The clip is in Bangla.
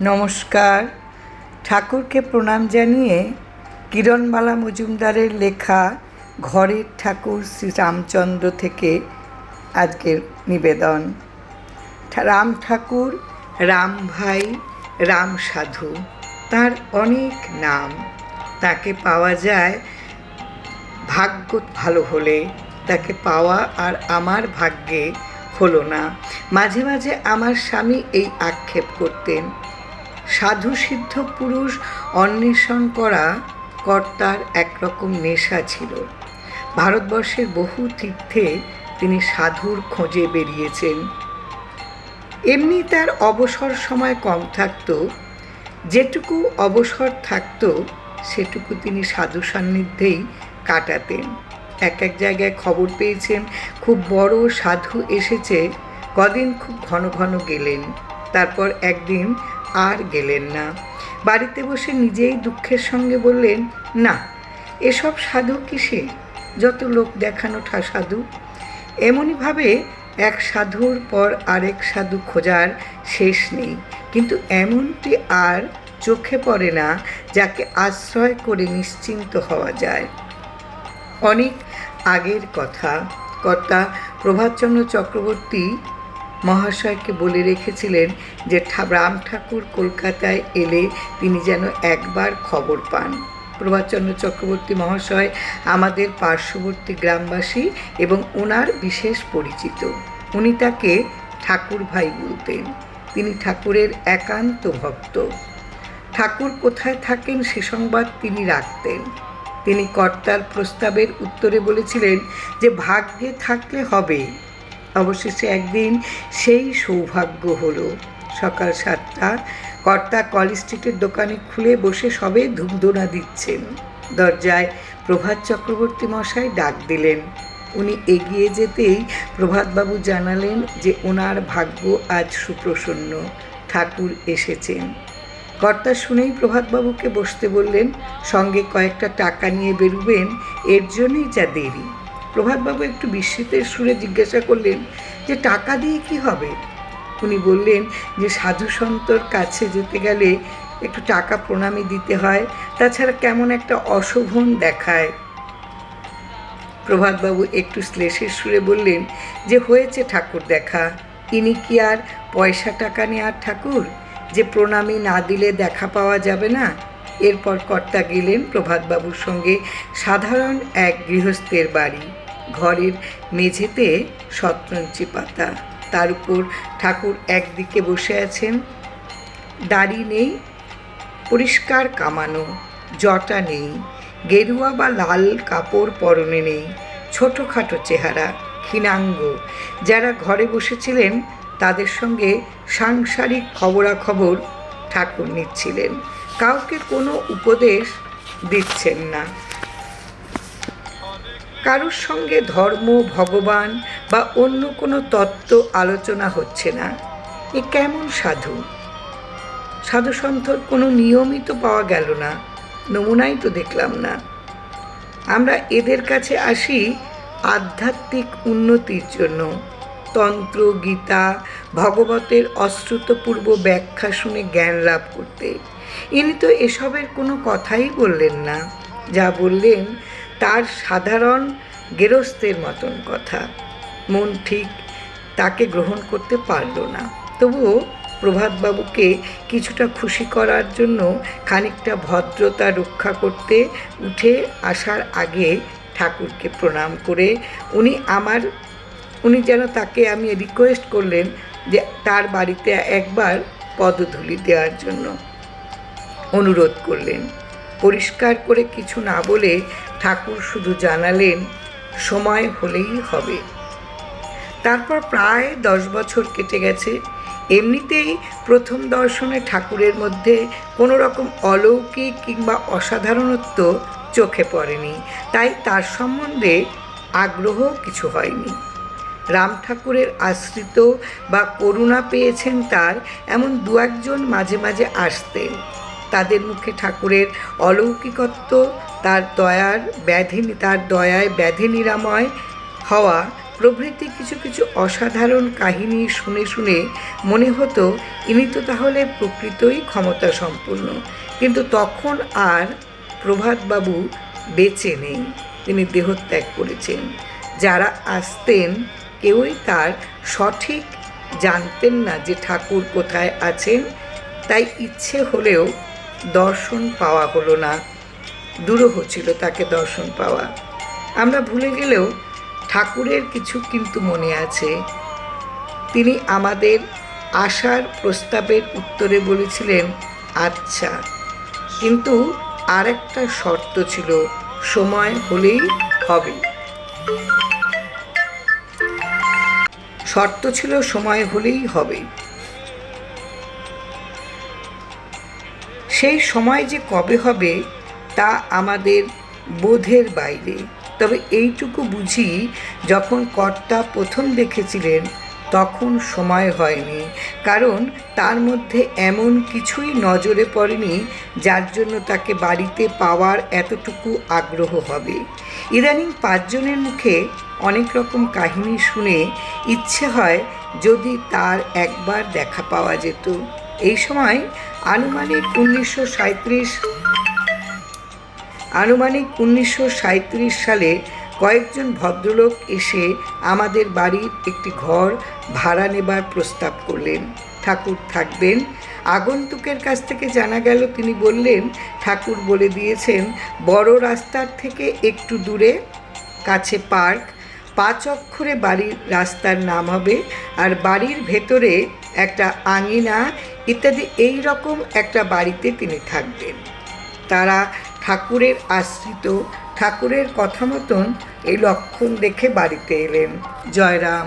নমস্কার। ঠাকুরকে প্রণাম জানিয়ে কিরণবালা মজুমদারের লেখা ঘরের ঠাকুর শ্রী রামচন্দ্র থেকে আজকের নিবেদন। রাম ঠাকুর, রাম ভাই, রাম সাধু, তার অনেক নাম। তাকে পাওয়া যায় ভাগ্য ভালো হলে, তাকে পাওয়া আর আমার ভাগ্যে হলো না। মাঝে মাঝে আমার স্বামী এই আক্ষেপ করতেন। সাধু সিদ্ধ পুরুষ অন্বেষণ করা কর্তার একরকম নেশা ছিল। ভারতবর্ষের বহু তীর্থে তিনি সাধুর খোঁজে বেরিয়েছেন। এমনি তার অবসর সময় কম থাকতো, যেটুকু অবসর থাকতো, সেটুকু তিনি সাধু সান্নিধ্যেই কাটাতেন। এক এক জায়গায় খবর পেয়েছেন, খুব বড় সাধু এসেছে, কদিন খুব ঘন ঘন গেলেন। তারপর একদিন আর গেলেন না। বাড়িতে বসে নিজেই দুঃখের সঙ্গে বললেন, না, এসব সাধু কিসে যত লোক দেখানো ঠা সাধু। এমনইভাবে এক সাধুর পর আরেক সাধু খোঁজার শেষ নেই। কিন্তু এমনটি আর চোখে পড়ে না, যাকে আশ্রয় করে নিশ্চিন্ত হওয়া যায়। অনেক আগের কথা। কর্তা প্রভাতচন্দ্র চক্রবর্তী মহাশয়কে বলে রেখেছিলেন যে রাম ঠাকুর কলকাতায় এলে তিনি যেন একবার খবর পান। প্রভাচন্দ্র চক্রবর্তী মহাশয় আমাদের পার্শ্ববর্তী গ্রামবাসী এবং ওনার বিশেষ পরিচিত। উনি তাকে ঠাকুর ভাই বলতেন। তিনি ঠাকুরের একান্ত ভক্ত। ঠাকুর কোথায় থাকেন সে সংবাদ তিনি রাখতেন। তিনি কর্তার প্রস্তাবের উত্তরে বলেছিলেন যে ভাগ্যে থাকলে হবে। অবশেষে একদিন সেই সৌভাগ্য হলো। সকাল সাতটা, কর্তা কল স্ট্রিটের দোকানে খুলে বসে সবে ধূপধুনা দিচ্ছেন। দরজায় প্রভাত চক্রবর্তী মশাই ডাক দিলেন। উনি এগিয়ে যেতেই প্রভাতবাবু জানালেন যে ওনার ভাগ্য আজ সুপ্রসন্ন, ঠাকুর এসেছেন। কর্তা শুনেই প্রভাতবাবুকে বসতে বললেন, সঙ্গে কয়েকটা টাকা নিয়ে বেরুবেন, এর জন্যই যা দেরি। প্রভাতবাবু একটু বিস্মিতের সুরে জিজ্ঞাসা করলেন, যে টাকা দিয়ে কি হবে? উনি বললেন, যে সাধু সন্তর কাছে যেতে গেলে একটু টাকা প্রণামী দিতে হয়, তাছাড়া কেমন একটা অশোভন দেখায়। প্রভাতবাবু একটু শ্লেষের সুরে বললেন, যে হয়েছে ঠাকুর দেখা, ইনি কি আর পয়সা টাকা নেওয়ার ঠাকুর? যে প্রণামী না দিলে দেখা পাওয়া যাবে না? এরপর কর্তা গেলেন প্রভাতবাবুর সঙ্গে সাধারণ এক গৃহস্থের বাড়ি। ঘরের মেঝেতে শতরঞ্চি পাতা। তার উপর ঠাকুর একদিকে বসে আছেন। দাড়ি নেই, পরিষ্কার কামানো, জটা নেই, গেরুয়া বা লাল কাপড় পরনে নেই, ছোটোখাটো চেহারা, ক্ষীণাঙ্গ। যারা ঘরে বসেছিলেন, তাদের সঙ্গে সাংসারিক খবরাখবর ঠাকুর নিচ্ছিলেন। কাউকে কোনো উপদেশ দিচ্ছেন না। কারোর সঙ্গে ধর্ম, ভগবান বা অন্য কোনো তত্ত্ব আলোচনা হচ্ছে না। এ কেমন সাধু? সাধুসন্থর কোনো নিয়মই তো পাওয়া গেল না, নমুনাই তো দেখলাম না। আমরা এদের কাছে আসি আধ্যাত্মিক উন্নতির জন্য। তন্ত্র, গীতা, ভগবতের অশ্রুতপূর্ব ব্যাখ্যা শুনে জ্ঞান লাভ করতে। ইনি তো এসবের কোনো কথাই বললেন না, যা বললেন তার সাধারণ গেরস্থের মতন কথা। মন ঠিক তাকে গ্রহণ করতে পারল না। তবুও প্রভাতবাবুকে কিছুটা খুশি করার জন্য খানিকটা ভদ্রতা রক্ষা করতে উঠে আসার আগে ঠাকুরকে প্রণাম করে, উনি আমার, উনি যেন তাকে আমি রিকোয়েস্ট করলেন যে তার বাড়িতে একবার পদধূলি দেওয়ার জন্য। অনুরোধ করলেন। পরিষ্কার করে কিছু না বলে ঠাকুর শুধু জানালেন, সময় হলেই হবে। তারপর প্রায় দশ বছর কেটে গেছে। এমনিতেই প্রথম দর্শনে ঠাকুরের মধ্যে কোনো রকম অলৌকিক কিংবা অসাধারণত্ব চোখে পড়েনি। তাই তার সম্বন্ধে আগ্রহ কিছু হয়নি। রাম ঠাকুরের আশ্রিত বা করুণা পেয়েছেন তার এমন দু একজন মাঝে মাঝে আসতেন। তাদের মুখে ঠাকুরের অলৌকিকত্ব, তার দয়ার ব্যাধি, তার দয়ায় ব্যাধি নিরাময় হওয়া প্রভৃতি কিছু কিছু অসাধারণ কাহিনী শুনে শুনে মনে হতো ইনি তো তাহলে প্রকৃতই ক্ষমতা সম্পূর্ণ কিন্তু তখন আর প্রভাতবাবু বেঁচে নেই, তিনি দেহত্যাগ করেছেন। যারা আসতেন, কেউই তার সঠিক জানতেন না যে ঠাকুর কোথায় আছেন। তাই ইচ্ছে হলেও দর্শন পাওয়া হলো না। দুরূহ ছিল তাকে দর্শন পাওয়া। আমরা ভুলে গেলেও ঠাকুরের কিছু কিন্তু মনে আছে। তিনি আমাদের আসার প্রস্তাবের উত্তরে বলেছিলেন আচ্ছা। কিন্তু আরেকটা শর্ত ছিল, সময় হলেই হবে। শর্ত ছিল, সময় হলেই হবে। সেই সময় যে কবে হবে তা আমাদের বোধের বাইরে। তবে এইটুকু বুঝি, যখন কর্তা প্রথম দেখেছিলেন, তখন সময় হয়নি। কারণ তার মধ্যে এমন কিছুই নজরে পড়েনি, যার জন্য তাকে বাড়িতে পাওয়ার এতটুকু আগ্রহ হবে। ইদানিং পাঁচজনের মুখে অনেক রকম কাহিনী শুনে ইচ্ছে হয় যদি তার একবার দেখা পাওয়া যেত। এই সময় আনুমানিক উনিশশো আনুমানিক উনিশশো সালে কয়েকজন ভদ্রলোক এসে আমাদের বাড়ির একটি ঘর ভাড়া নেবার প্রস্তাব করলেন। ঠাকুর থাকবেন। আগন্তুকের কাছ থেকে জানা গেল, তিনি বললেন, ঠাকুর বলে দিয়েছেন, বড় রাস্তার থেকে একটু দূরে, কাছে পার্ক, পাঁচ অক্ষরে বাড়ির রাস্তার নাম হবে, আর বাড়ির ভেতরে একটা আঙিনা ইত্যাদি এই রকম একটা বাড়িতে তিনি থাকবেন। তারা ঠাকুরের আশ্রিত। ঠাকুরের কথা মতন এই লক্ষণ দেখে বাড়িতে এলেন। জয়রাম